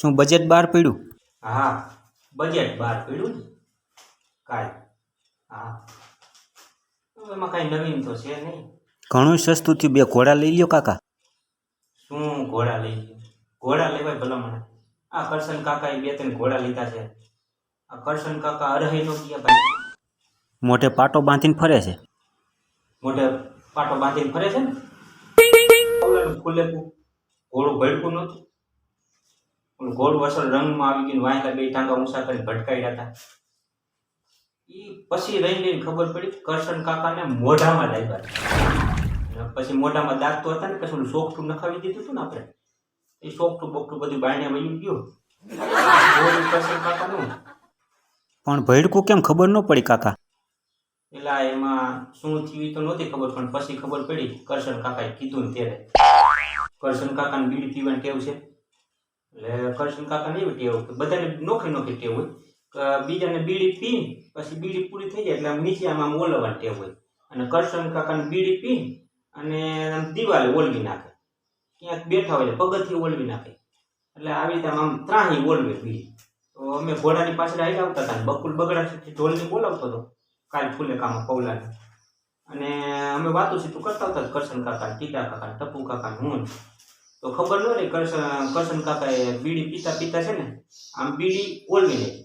શું બજેટ બહાર પડ્યું? હા બજેટ બહાર પડ્યું ને. કાલ હા. એમાં કાંઈ નવીન તો છે નહીં. ઘણું સસ્તું થયું. બે ઘોડા લઈ લ્યો કાકા. શું ઘોડા લઈ લ્યો? ઘોડા લેવાય ભલા મને. આ કરશન કાકાએ બે ત્રણ ઘોડા લીધા છે. આ કરશન કાકા અરહે નો ગયા ભાઈ. મોઢે પાટો બાંધીને ફરે છે. મોઢે પાટો બાંધીને ફરે છે ને? ફૂલે ઘોડું ભડકું નહોતું. ઓલું ઘોડું અસલ રંગમાં આવી ગયું વાંયલા બે ટાંગા ઊંચા કરીને ભટકાઈ હતા. એ પછી રહી લઈને ખબર પડી કરશન કાકાને મોઢામાં લાગ્યા પછી મોઢામાં દાંત તો હતા ને પછી ઓલું સોકઠું નખાવી દીધું હતું ને આપણે. એ સોકઠું બોકઠું બધું બાયણે વયું ગયું. કરશન કાકાનું. પણ ભેડકું કેમ ખબર ન પડી કાકા? પેલા એમાં શું થયું તો નહોતી ખબર પણ પછી ખબર પડી કરશન કાકાએ કીધું ને ત્યારે. કરશન કાકાને બીડી પીવાની ટેવ છે. એટલે કરશન કાકાને એવી ટેવ કે બધાને નોખી નોખી ટેવ હોય. બીજાને બીડી પી પછી બીડી પૂરી થઈ જાય એટલે આમ નીચે આમ આમ ઓલવવાની ટેવ હોય. અને કરશન કાકાને બીડી પી અને આમ દિવાલે ઓલવી નાખે. ક્યાંક બેઠા હોય પગથી ઓલવી નાખે. એટલે આવી રીતે આમ ત્રાહી ઓલવે બીડી. તો અમે ઘોડાની પાછળ આવી આવતા હતા બકુલ બગડા ઢોલની બોલાવતો હતો. કાલ ફૂલે કામ પૌલાને અને અમે વાતો સીધું કરતા હતા કરશન કાકા ટીટા કાકા ટપુ કાકા હું તો ખબર ન રહી કરશન કરશન કાકાએ બીડી પીતા પીતા છે ને, આમ બીડી ઓલવી નહીં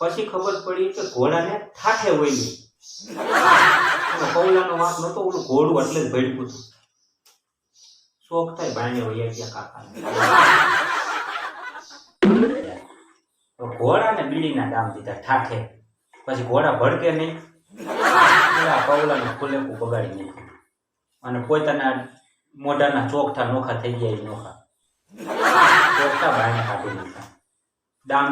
પછી ખબર પડી કે ઘોડાને ઠાઠે ઓલવી પૌલાનો વાંક નતો, ઓલું ઘોડું એટલે જ ભડકું હતું. શોખ થાય ભાઈને વૈયા ગયા કાકા ઘોડા ઘોડાને બીડીના દામ દીધા ઠાઠે. પછી ઘોડા ભડકે નહીં. પેલા પગલાને ફૂલેકું બગાડી નાખ્યું અને પોતાના મોઢાના ચોકઠા નોખા થઈ ગયા નોખા. ચોખતા ભાઈને કાઢી નાખ્યા. દામ